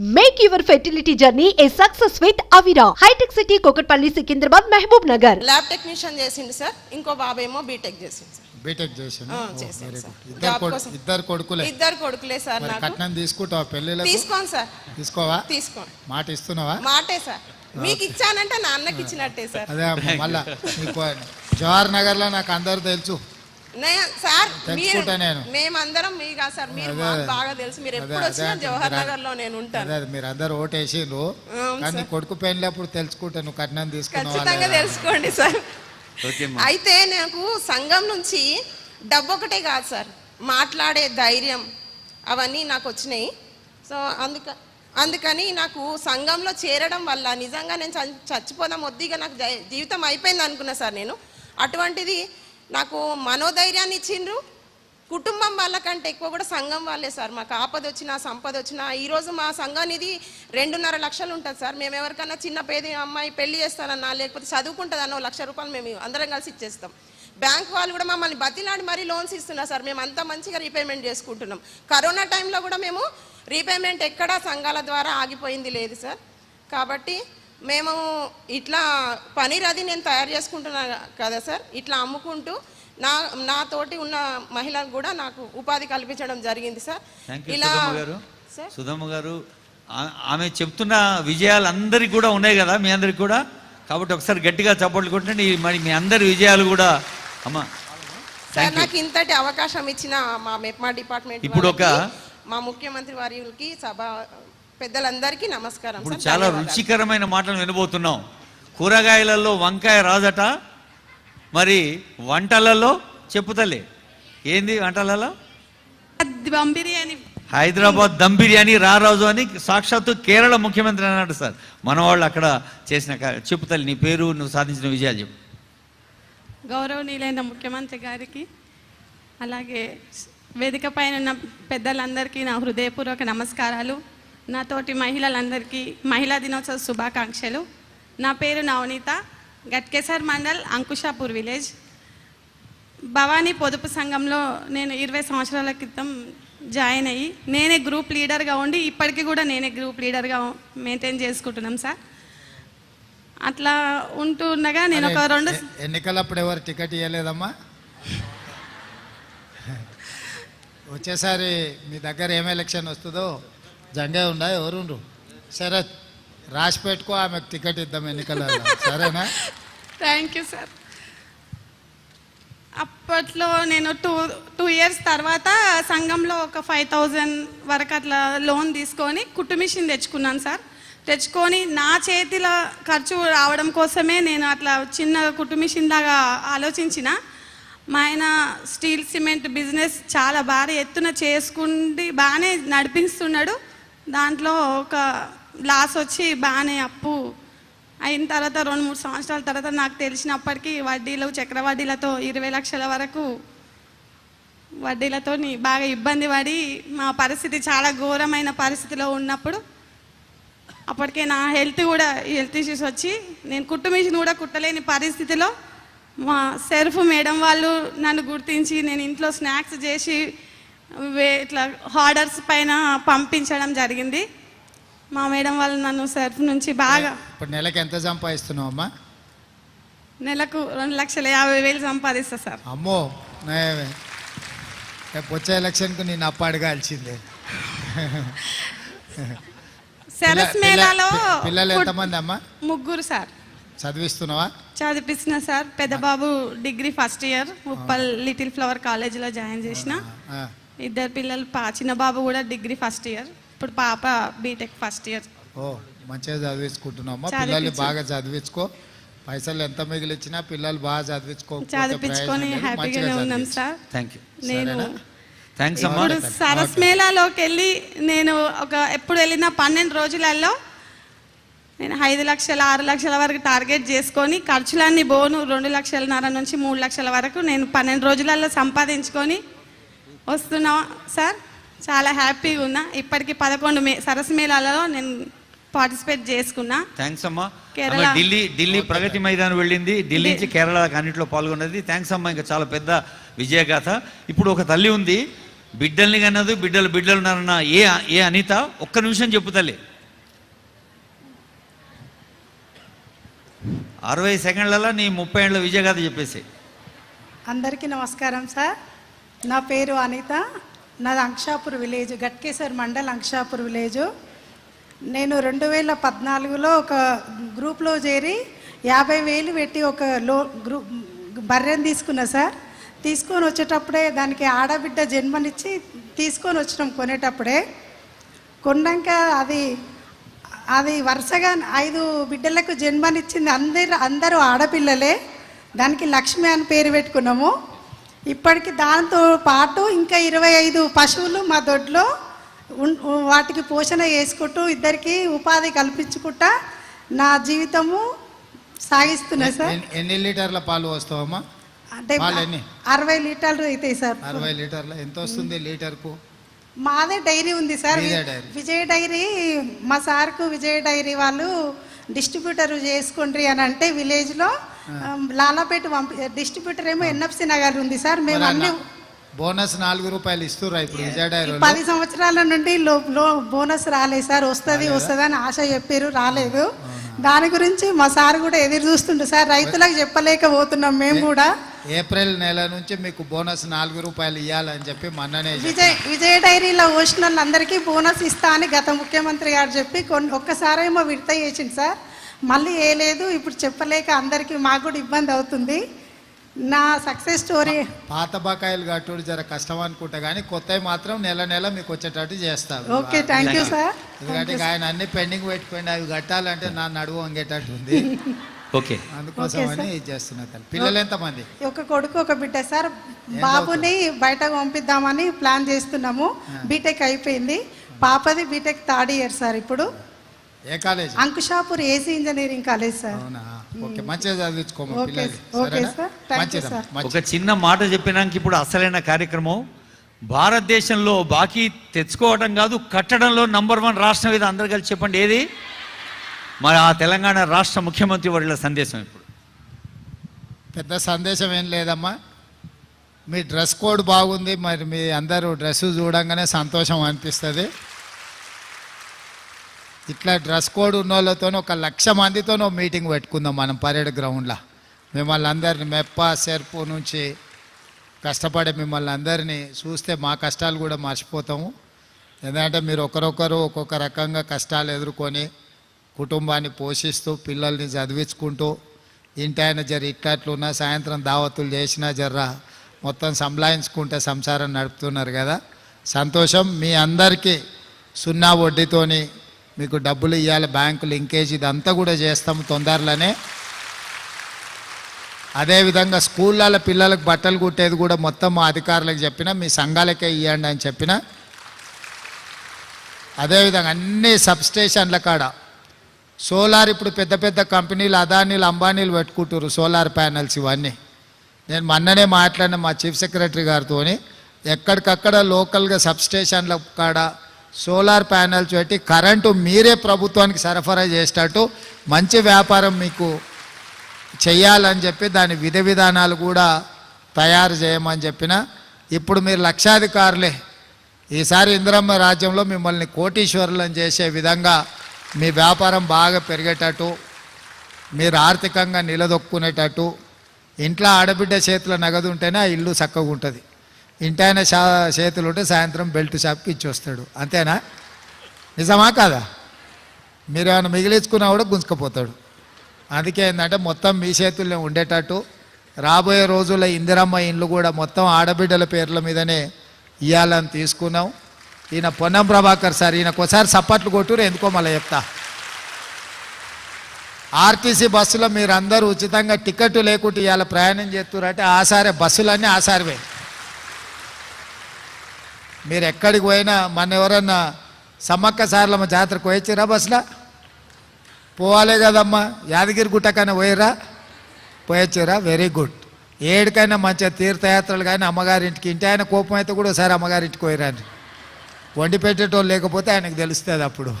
Make your fertility journey a success with Avira. High-tech city, Kokatpalli, Secunderabad, Mehboob Nagar. Lab technician చేసిండు sir. ఇంకో బాబు ఏమో BTech చేసిండు sir. BTech చేసాను ఆ, చేశాను సార్. ఇద్దరు జాబ్ కొడు- కోసం. ఇద్దరు కొడుకులే. ఇద్దరు కొడుకులే సార్ మరి నాకు. కట్నం తీసుకుంటావా పెళ్ళిళ్ళకు? తీసుకోండి సార్. తీసుకోవా? తీసుకోండి మాట ఇస్తున్నావా? మాటే సార్. మీకు ఇచ్చానంటే నా అన్నకి ఇచ్చినట్టే సార్. అదే అమ్మ, మళ్ళా నీకు జవహర్ నగర్లో నాకు అందరు తెలుసు. సార్ మీరు. మేమందరం మీ కాదు సార్ మీరు. బాగా తెలుసు మీరు ఎప్పుడు వచ్చినా జవహర్ నగర్లో నేను ఉంటాను మీరు అందరు ఓటేసిండ్రు కానీ. కొడుకు పెళ్ళినప్పుడు తెలుసుకుంటా నువ్వు కట్నం తీసుకున్నావా ఖచ్చితంగా? తెలుసుకోండి సార్. అయితే నాకు సంఘం నుంచి డబ్బు ఒకటే కాదు సార్ మాట్లాడే ధైర్యం అవన్నీ నాకు వచ్చినాయి సో అందుక అందుకని నాకు సంఘంలో చేరడం వల్ల నిజంగా నేను చచ్చిపోదాం వద్దిగా నాకు జీవితం అయిపోయింది అనుకున్నా సార్ నేను అటువంటిది నాకు మనోధైర్యాన్ని ఇచ్చిండ్రు. కుటుంబం వాళ్ళకంటే ఎక్కువ కూడా సంఘం వాళ్ళే సార్. మాకు ఆపద వచ్చినా సంపద వచ్చినా ఈరోజు మా సంఘానిది రెండున్నర లక్షలు ఉంటుంది సార్. మేము ఎవరికన్నా చిన్న పేద అమ్మాయి పెళ్ళి చేస్తానన్నా లేకపోతే చదువుకుంటుందన్న లక్ష రూపాయలు మేము అందరం కలిసి ఇచ్చేస్తాం. బ్యాంక్ వాళ్ళు కూడా మమ్మల్ని బతిలాడి మరీ లోన్స్ ఇస్తున్నారు సార్. మేము అంతా మంచిగా రీపేమెంట్ చేసుకుంటున్నాం. కరోనా టైంలో కూడా మేము రీపేమెంట్ ఎక్కడా సంఘాల ద్వారా ఆగిపోయింది లేదు సార్. కాబట్టి మేము ఇట్లా పనీర్ అది నేను తయారు చేసుకుంటున్నా కదా సార్ ఇట్లా అమ్ముకుంటూ నా నాతోటి ఉన్న మహిళలకు కూడా నాకు ఉపాధి కల్పించడం జరిగింది సార్. యూ సుధమ్మ గారు. ఆమె చెప్తున్న విజయాలు అందరికి కూడా ఉన్నాయి కదా మీ అందరికి కూడా? కాబట్టి ఒకసారి గట్టిగా చప్పట్లు కొట్టండి మరి మీ అందరి విజయాలు కూడా అమ్మా సార్ నాకు ఇంతటి అవకాశం ఇచ్చిన మా మెప్మా డిపార్ట్మెంట్ ఇప్పుడు ఒక- మా ముఖ్యమంత్రి వారికి సభ పెద్దలందరికీ నమస్కారం. ఇప్పుడు. చాలా. రుచికరమైన మాటలు వినబోతున్నాం. కూరగాయలలో వంకాయ రాజట మరి వంటలలో చెప్పుతలే. ఏంది వంటలలో? దమ్ బిర్యానీ. హైదరాబాద్ దమ్ బిర్యానీ రారాజు అని సాక్షాత్తు కేరళ ముఖ్యమంత్రి అన్నాడు సార్. మన వాళ్ళు అక్కడ చేసిన చెప్పుతల్లి నీ పేరు నువ్వు సాధించిన విజయాలు చెప్పు. గౌరవనీయులైన ముఖ్యమంత్రి గారికి అలాగే వేదిక పైన ఉన్న పెద్దలందరికీ నా హృదయపూర్వక నమస్కారాలు. నాతోటి మహిళలందరికీ మహిళా దినోత్సవ శుభాకాంక్షలు. నా పేరు నవనీత. గట్కేసర్ మండల్ అంకుషాపూర్ విలేజ్. భవానీ పొదుపు సంఘంలో నేను ఇరవై సంవత్సరాల క్రితం జాయిన్ అయ్యి నేనే గ్రూప్ లీడర్గా ఉండి ఇప్పటికీ కూడా నేనే గ్రూప్ లీడర్గా మెయింటైన్ చేసుకుంటున్నాం సార్. అట్లా ఉంటుండగా నేను ఒక రెండు ఎన్నికలప్పుడు ఎవరు టికెట్ ఇవ్వలేదమ్మా వచ్చేసారి మీ దగ్గర ఏం ఎలక్షన్ వస్తుందో జంగే ఉండా? ఎవరుండ్రు శరత్. రాసి పెట్టుకో ఆమెకు టికెట్ ఇద్దాం ఎన్నికలలో. సరేనా? థ్యాంక్ యూ సార్ అప్పట్లో నేను టూ టూ ఇయర్స్ తర్వాత సంఘంలో ఒక ఫైవ్ థౌజండ్ వరకు అట్లా లోన్ తీసుకొని కుట్టు మిషన్ తెచ్చుకున్నాను సార్ తెచ్చుకొని నా చేతిలో ఖర్చు రావడం కోసమే నేను అట్లా చిన్న కుట్టు మిషన్ లాగా ఆలోచించిన. మా ఆయన స్టీల్ సిమెంట్ బిజినెస్ చాలా భారీ ఎత్తున చేసుకుండి బాగానే నడిపిస్తున్నాడు. దాంట్లో ఒక లాస్ వచ్చి బాగానే అప్పు అయిన తర్వాత రెండు మూడు సంవత్సరాల తర్వాత నాకు తెలిసినప్పటికీ వడ్డీలు చక్రవడ్డీలతో ఇరవై లక్షల వరకు వడ్డీలతో బాగా ఇబ్బంది పడి మా పరిస్థితి చాలా ఘోరమైన పరిస్థితిలో ఉన్నప్పుడు అప్పటికే నా హెల్త్ కూడా హెల్త్ ఇష్యూస్ వచ్చి నేను కుట్టు మిషన్ కూడా కుట్టలేని పరిస్థితిలో మా సెర్ఫ్ మేడం వాళ్ళు నన్ను గుర్తించి నేను ఇంట్లో స్నాక్స్ చేసి ఇట్లా ఆర్డర్స్ పైన పంపించడం జరిగింది. మా మేడం వాళ్ళు నన్ను సెర్ఫ్ నుంచి బాగా ఇప్పుడు నెలకి ఎంత సంపాదిస్తున్నావు అమ్మా? నెలకు రెండు లక్షల యాభై వేలు సంపాదిస్తా సార్. అమ్మో రేపు వచ్చే ఎలక్షన్కు నేను అప్పు అడగాల్సిందే. సరస్ మేళాలో పిల్ల- పిల్లలు ఎంతమంది అమ్మా? ముగ్గురు సార్. చదివిస్తున్నావా? చదివిస్తున్నా సార్. పెద్ద బాబు degree first year. Uppal little flower కాలేజీలో జాయిన్ చేసిన. ఇద్దరు పిల్లలు పా చిన్న బాబు కూడా డిగ్రీ ఫస్ట్ ఇయర్ ఇప్పుడు పాప బీటెక్ ఫస్ట్ ఇయర్. ఓ మంచిగా చదివించుకుంటున్నావమ్మా. చదివించు. పిల్లల్ని బాగా చదివించుకో. పైసలు ఎంత మిగిలిచ్చినా పిల్లలు బాగా చదివించుకో చదివించుకొని హ్యాపీగానే ఉన్నాం సార్. థ్యాంక్ యూ నేను థ్యాంక్స్ అమ్మా. ఇప్పుడు సరస్ మేళాలోకి వెళ్ళి నేను ఒక ఎప్పుడు వెళ్ళిన పన్నెండు రోజులలో నేను ఐదు లక్షల ఆరు లక్షల వరకు టార్గెట్ చేసుకొని ఖర్చులన్నీ బోను. రెండు లక్షలన్నర నుంచి మూడు లక్షల వరకు నేను పన్నెండు రోజులలో సంపాదించుకొని వస్తున్నా. సార్ చాలా హ్యాపీగా ఉన్నా. ఇప్పటికి పదకొండు మే సరస్ మేళాలలో నేను పార్టిసిపేట్ చేసుకున్నా. థ్యాంక్స్ అమ్మా. కేరళ. ఢిల్లీ ఢిల్లీ ప్రగతి మైదానం వెళ్ళింది. ఢిల్లీ. నుంచి కేరళ అన్నింటిలో పాల్గొన్నది. థ్యాంక్స్ అమ్మా ఇంకా చాలా పెద్ద విజయగాథ. ఇప్పుడు ఒక తల్లి ఉంది. బిడ్డల్ని కన్నదు. బిడ్డలు బిడ్డలు ఉన్నారన్న ఏ ఏ అనిత? ఒక్క నిమిషం చెప్పు తల్లి. అరవై సెకండ్లలో నీ ముప్పై ఏళ్ళ విజయగాథ చెప్పేసి అందరికీ నమస్కారం సార్. నా పేరు అనిత. నాది అంక్షాపూర్ విలేజ్ గట్కేశ్వర్ మండల్ అంక్షాపూర్ విలేజ్. నేను రెండు వేల పద్నాలుగులో ఒక గ్రూప్లో చేరి యాభై వేలు పెట్టి ఒక లో గ్రూప్ బర్రెని తీసుకున్నా సార్. తీసుకొని వచ్చేటప్పుడే దానికి ఆడబిడ్డ జన్మనిచ్చి తీసుకొని వచ్చినాం కొనేటప్పుడే. కొన్నాక అది అది వరుసగా ఐదు బిడ్డలకు జన్మనిచ్చింది అందరు అందరూ ఆడపిల్లలే. దానికి లక్ష్మి అని పేరు పెట్టుకున్నాము. ఇప్పటికి దాంతో పాటు ఇంకా ఇరవై ఐదు పశువులు మా దొడ్లో వాటికి పోషణ చేసుకుంటూ ఇద్దరికి ఉపాధి కల్పించుకుంటా నా జీవితము సాగిస్తున్నా సార్. ఎన్ని- లీటర్ల పాలు వస్తావమ్మా? అంటే? అరవై లీటర్లు అవుతాయి సార్. అరవై లీటర్ల. ఎంత వస్తుంది లీటర్కు? మాదే డైరీ ఉంది సార్. విజయ్ డైరీ మా సార్కు విజయ్ డైరీ వాళ్ళు డిస్ట్రిబ్యూటర్ చేసుకుండ్రి అని అంటే విలేజ్లో లాలాపేట పంపి డిస్ట్రిబ్యూటర్ ఏమో ఎన్ఎఫ్సి నగర్ ఉంది సార్. మేము అన్ని బోనస్ నాలుగు రూపాయలు ఇస్తుర్రా ఇప్పుడు పది సంవత్సరాల నుండి లో బోనస్ రాలేదు సార్. వస్తుంది వస్తుంది అని ఆశ చెప్పారు రాలేదు. దాని గురించి మా సార్ కూడా ఎదురు చూస్తుండే సార్. రైతులకు చెప్పలేకపోతున్నాం మేము కూడా. ఏప్రిల్ నెల నుంచి మీకు బోనస్ నాలుగు రూపాయలు ఇవ్వాలని చెప్పి మొన్ననే చెప్పారు. విజయ్ విజయ డైరీలో వచ్చిన వాళ్ళందరికీ బోనస్ ఇస్తా అని గత ముఖ్యమంత్రి గారు చెప్పి కొన్ని ఒక్కసారేమో విడత చేసింది సార్. మళ్ళీ ఏ లేదు ఇప్పుడు చెప్పలేక అందరికీ మాకు కూడా ఇబ్బంది అవుతుంది. నా సక్సెస్ స్టోరీ పాత బకాయిలు కట్టుడు జర కష్టం అనుకుంటా కానీ కొత్తవి మాత్రం నెల నెల మీకు వచ్చేటట్టు చేస్తారు ఓకే థ్యాంక్ యూ సార్ ఎందుకంటే ఆయన అన్ని పెండింగ్ పెట్టుకోండి అవి కట్టాలంటే నా నడువు వంగేటట్టు ఉంది. ఓకే. అందుకోసమని ఇది చేస్తున్నా పిల్లలు ఎంతమంది? ఒక కొడుకు ఒక బిడ్డ సార్ బాబుని బయటకు పంపిద్దామని ప్లాన్ చేస్తున్నాము. బీటెక్ అయిపోయింది. పాపది బీటెక్ థర్డ్ ఇయర్ సార్ ఇప్పుడు. ఏ college? Ankushapur AC engineering college sir. అవునా? ఓకే మంచిగా చదివించుకోమా ఓకే, పిల్లలు. ఓకే? సార్. You sir. ఒక చిన్న మాట చెప్పినాక ఇప్పుడు అసలైన కార్యక్రమం. భారతదేశంలో బాకీ తెచ్చుకోవడం కాదు కట్టడంలో నంబర్ వన్ రాష్ట్రం ఇది. అందరు కలిసి చెప్పండి ఏది? మరి ఆ తెలంగాణ రాష్ట్ర ముఖ్యమంత్రి వర్యుల సందేశం ఇప్పుడు. పెద్ద సందేశం ఏం లేదమ్మా. మీ డ్రెస్ కోడ్ బాగుంది మరి మీ అందరూ డ్రెస్ చూడంగానే సంతోషం అనిపిస్తుంది. ఇట్లా డ్రెస్ కోడ్ ఉన్న వాళ్ళతోనో ఒక లక్ష మందితోనో మీటింగ్ పెట్టుకుందాం మనం పరేడ్ గ్రౌండ్లో. మిమ్మల్ని అందరిని మెప్ప సెర్పు నుంచి కష్టపడే మిమ్మల్ని అందరినీ చూస్తే మా కష్టాలు కూడా మర్చిపోతాము. ఎందుకంటే మీరు ఒకరొకరు ఒక్కొక్క రకంగా కష్టాలు ఎదుర్కొని కుటుంబాన్ని పోషిస్తూ పిల్లల్ని చదివించుకుంటూ ఇంటాయన జర ఇట్లట్లున్నా సాయంత్రం దావతులు చేసినా జర్రా మొత్తం సంలాయించుకుంటే సంసారం నడుపుతున్నారు కదా. సంతోషం మీ అందరికీ సున్నా వడ్డీతోని మీకు డబ్బులు ఇవ్వాలి బ్యాంకు లింకేజ్ ఇదంతా కూడా చేస్తాం తొందరలోనే. అదేవిధంగా స్కూళ్ళ పిల్లలకు బట్టలు కుట్టేది కూడా మొత్తం మా అధికారులకు చెప్పిన మీ సంఘాలకే ఇవ్వండి అని చెప్పిన. అదేవిధంగా అన్ని సబ్స్టేషన్ల కాడ సోలార్ ఇప్పుడు పెద్ద పెద్ద కంపెనీలు అదానీలు అంబానీలు పెట్టుకుంటారు సోలార్ ప్యానల్స్ ఇవన్నీ. నేను మొన్ననే మాట్లాడిన మా చీఫ్ సెక్రటరీ గారితో ఎక్కడికక్కడ లోకల్గా సబ్స్టేషన్ల కాడ సోలార్ ప్యానెల్స్ పెట్టి కరెంటు మీరే ప్రభుత్వానికి సరఫరా చేసేటట్టు మంచి వ్యాపారం మీకు చెయ్యాలని చెప్పి దాని విధి విధానాలు కూడా తయారు చేయమని చెప్పిన. ఇప్పుడు మీరు లక్షాధికారులే. ఈసారి ఇందిరమ్మ రాజ్యంలో మిమ్మల్ని కోటీశ్వరులను చేసే విధంగా మీ వ్యాపారం బాగా పెరిగేటట్టు మీరు ఆర్థికంగా నిలదొక్కునేటట్టు ఇంట్లో ఆడబిడ్డ చేతిలో నగదు ఉంటేనే ఆ ఇల్లు చక్కగా ఉంటుంది. ఇంటైన షా చేతులు ఉంటే సాయంత్రం బెల్ట్ షాప్కి ఇచ్చి వస్తాడు అంతేనా? నిజమా కాదా? మీరు ఏమైనా మిగిలించుకున్నా కూడా గుంజుకపోతాడు. అందుకే ఏంటంటే మొత్తం మీ చేతుల్లో ఉండేటట్టు రాబోయే రోజుల్లో ఇందిరమ్మ ఇండ్లు కూడా మొత్తం ఆడబిడ్డల పేర్ల మీదనే ఇవ్వాలని తీసుకున్నాం. ఈయన పొన్నం ప్రభాకర్ సార్ ఈయనకు ఒకసారి సప్పట్లు కొట్టురు ఎందుకో మళ్ళీ చెప్తా. ఆర్టీసీ బస్సులో మీరందరూ ఉచితంగా టికెట్ లేకుండా ఇవాళ ప్రయాణం చేస్తున్నారంటే ఆసారే బస్సులన్నీ ఆసారివే మీరు ఎక్కడికి పోయినా మన ఎవరన్నా సమ్మక్క సార్లమ్మ జాతరకు పోయొచ్చిరా బస్సులో పోవాలి కదమ్మా. యాదగిరి గుట్టకైనా పోయిరా పోయొచ్చారా వెరీ గుడ్ ఏడికైనా మంచిగా తీర్థయాత్రలు కానీ అమ్మగారింటికి ఇంటి ఆయన కోపం అయితే కూడా ఒకసారి అమ్మగారింటికి పోయిరా వండి పెట్టేటోళ్ళు లేకపోతే ఆయనకు తెలుస్తుంది అప్పుడు.